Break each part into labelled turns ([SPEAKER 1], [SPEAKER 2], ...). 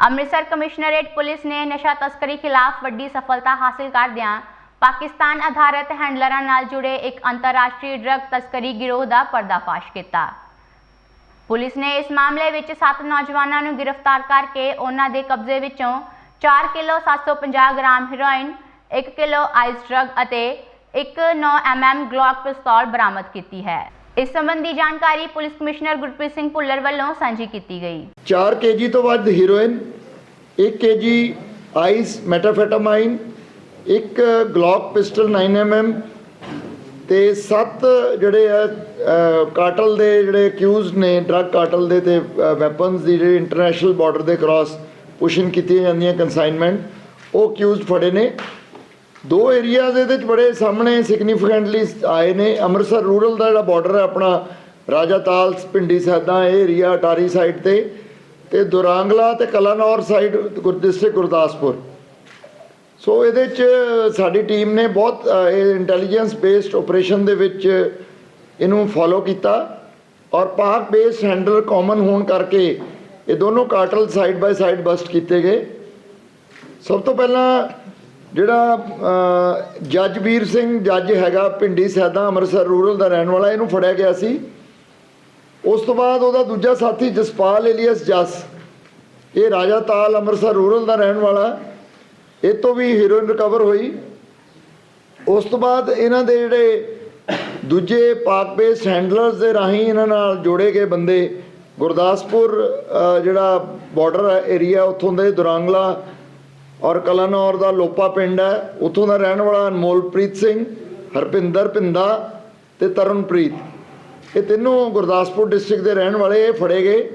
[SPEAKER 1] Amritsar commissionerate police ਨੇ ਨਸ਼ਾ ਤਸਕਰੀ ਖਿਲਾਫ ਵੱਡੀ ਸਫਲਤਾ ਹਾਸਲ ਕਰਦਿਆਂ ਪਾਕਿਸਤਾਨ ਆਧਾਰਿਤ ਹੈਂਡਲਰਾਂ ਨਾਲ ਜੁੜੇ ਇੱਕ ਅੰਤਰਰਾਸ਼ਟਰੀ ਡਰੱਗ ਤਸਕਰੀ ਗਿਰੋਹ ਦਾ ਪਰਦਾਫਾਸ਼ ਕੀਤਾ। ਪੁਲਿਸ ਨੇ ਇਸ ਮਾਮਲੇ ਵਿੱਚ 7 ਨੌਜਵਾਨਾਂ ਨੂੰ ਗ੍ਰਿਫਤਾਰ ਕਰਕੇ ਉਹਨਾਂ ਦੇ ਕਬਜ਼ੇ ਵਿੱਚੋਂ 4 kilo 750 gram heroin 1 kilo ice drug ਅਤੇ ਇੱਕ 9 ਐਮਐਮ ਗਲੌਕ ਪਿਸਤੌਲ ਬਰਾਮਦ ਕੀਤੀ ਹੈ। ਇਸ ਸੰਬੰਧੀ ਜਾਣਕਾਰੀ ਪੁਲਿਸ ਕਮਿਸ਼ਨਰ ਗੁਰਪ੍ਰੀਤ ਸਿੰਘ ਭੁੱਲਰ ਵੱਲੋਂ ਸਾਂਝੀ ਕੀਤੀ ਗਈ।
[SPEAKER 2] 4 ਕੇਜੀ ਤੋਂ ਵੱਧ ਹੀਰੋਇਨ 1 ਕੇਜੀ ਆਈਸ ਮੈਟਾਫੈਟਾਮਾਈਨ ਇੱਕ ਗਲੌਕ ਪਿਸਟਲ 9mm ਤੇ 7 ਜਿਹੜੇ ਆ ਕਾਟਲ ਦੇ ਜਿਹੜੇ ਅਕਿਊਜ਼ਡ ਨੇ ਡਰੱਗ ਕਾਟਲ ਦੇ ਤੇ ਵੈਪਨਸ ਦੀ ਜਿਹੜੀ ਇੰਟਰਨੈਸ਼ਨਲ ਬਾਰਡਰ ਦੇ ਕ੍ਰਾਸ ਪੁਸ਼ਿੰਗ ਕੀਤੀਆਂ ਜਾਂਦੀਆਂ ਕਨਸਾਈਨਮੈਂਟ ਉਹ ਅਕਿਊਜ਼ਡ ਫੜੇ ਨੇ। ਦੋ ਏਰੀਆਜ਼ ਇਹਦੇ ਚ ਬੜੇ ਸਾਹਮਣੇ ਸਿਗਨੀਫੀਕੈਂਟਲੀ ਆਏ ਨੇ। ਅੰਮ੍ਰਿਤਸਰ ਰੂਰਲ ਦਾ ਜਿਹੜਾ ਬਾਰਡਰ ਹੈ ਆਪਣਾ, ਰਾਜਾ ਤਾਲ ਪਿੰਡੀ ਸੈਦਾ ਇਹ ਏਰੀਆ ਅਟਾਰੀ ਸਾਈਡ ਤੇ। ਤੇ ਦੁਰਾਂਗਲਾ ਤੇ Kalanaur side district Gurdaspur. So ਇਹਦੇ ਚ ਸਾਡੀ ਟੀਮ ਨੇ ਬਹੁਤ ਇਹ ਇੰਟੈਲੀਜੈਂਸ ਬੇਸਡ ਆਪਰੇਸ਼ਨ ਦੇ ਵਿੱਚ ਇਹਨੂੰ ਫੋਲੋ ਕੀਤਾ। ਔਰ ਪਾਕ ਬੇਸਡ ਹੈਂਡਲਰ ਕਾਮਨ ਹੋਣ ਕਰਕੇ ਇਹ ਦੋਨੋਂ cartel side by side bust ਕੀਤੇ ਗਏ। ਸਭ ਤੋਂ ਪਹਿਲਾਂ ਜਿਹੜਾ ਜੱਜਵੀਰ ਸਿੰਘ ਜੱਜ ਹੈਗਾ ਪਿੰਡੀ ਸੈਦਾ ਅੰਮ੍ਰਿਤਸਰ ਰੂਰਲ ਦਾ ਰਹਿਣ ਵਾਲਾ, ਇਹਨੂੰ ਫੜਿਆ ਗਿਆ ਸੀ। ਉਸ ਤੋਂ ਬਾਅਦ ਉਹਦਾ ਦੂਜਾ ਸਾਥੀ ਜਸਪਾਲ ਏਲੀਅਸ ਜਸ, ਇਹ ਰਾਜਾ ਤਾਲ ਅੰਮ੍ਰਿਤਸਰ ਰੂਰਲ ਦਾ ਰਹਿਣ ਵਾਲਾ, ਇਹ ਤੋਂ ਵੀ ਹੀਰੋਇਨ ਰਿਕਵਰ ਹੋਈ। ਉਸ ਤੋਂ ਬਾਅਦ ਇਹਨਾਂ ਦੇ ਜਿਹੜੇ ਦੂਜੇ ਪਾਕ ਬੇਸ ਹੈਂਡਲਰਸ ਦੇ ਰਾਹੀਂ ਇਹਨਾਂ ਨਾਲ ਜੋੜੇ ਗਏ ਬੰਦੇ, ਗੁਰਦਾਸਪੁਰ ਜਿਹੜਾ ਬਾਰਡਰ ਏਰੀਆ ਉੱਥੋਂ ਦੇ ਦੁਰਾਂਗਲਾ ਔਰ ਕਲਾਨੌਰ ਦਾ ਲੋਪਾ ਪਿੰਡ ਹੈ। ਉੱਥੋਂ ਦਾ ਰਹਿਣ ਵਾਲਾ ਅਨਮੋਲਪ੍ਰੀਤ ਸਿੰਘ, ਹਰਪਿੰਦਰ ਪਿੰਦਾ ਤੇ ਤਰਨਪ੍ਰੀਤ। ਇਹ ਤਿੰਨੋਂ ਗੁਰਦਾਸਪੁਰ ਡਿਸਟ੍ਰਿਕਟ ਦੇ ਰਹਿਣ ਵਾਲੇ ਇਹ ਫੜੇ ਗਏ।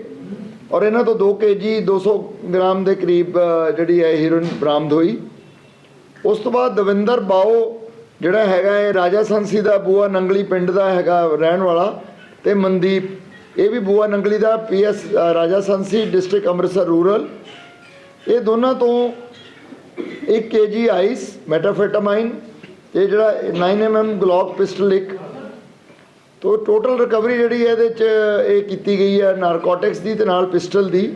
[SPEAKER 2] ਔਰ ਇਹਨਾਂ ਤੋਂ 2 ਕੇਜੀ 200 ਗ੍ਰਾਮ ਦੇ ਕਰੀਬ ਜਿਹੜੀ ਹੈ ਹੀਰੋਇਨ ਬਰਾਮਦ ਹੋਈ। ਉਸ ਤੋਂ ਬਾਅਦ ਦਵਿੰਦਰ ਬਾਓ ਜਿਹੜਾ ਹੈਗਾ ਇਹ ਰਾਜਾ ਸੰਸੀ ਦਾ, ਬੂਆ ਨੰਗਲੀ ਪਿੰਡ ਦਾ ਹੈਗਾ ਰਹਿਣ ਵਾਲਾ ਤੇ ਮਨਦੀਪ। ਇਹ ਵੀ ਬੂਆ ਨੰਗਲੀ ਦਾ ਪੀਐਸ ਰਾਜਾ ਸੰਸੀ, ਡਿਸਟ੍ਰਿਕਟ ਅੰਮ੍ਰਿਤਸਰ ਰੂਰਲ। ਇਹ ਦੋਨਾਂ ਤੋਂ 1 ਕੇਜੀ ਆਈਸ ਮੈਟਾਫੈਟਾਮਾਈਨ ਤੇ ਜਿਹੜਾ 9mm ਗਲੋਕ ਪਿਸਟਲ ਇੱਕ। ਤੋ ਟੋਟਲ ਰਿਕਵਰੀ ਜਿਹੜੀ ਹੈ ਇਹਦੇ ਚ ਇਹ ਕੀਤੀ ਗਈ ਹੈ ਨਾਰਕੋਟਿਕਸ ਦੀ ਤੇ ਨਾਲ ਪਿਸਟਲ ਦੀ।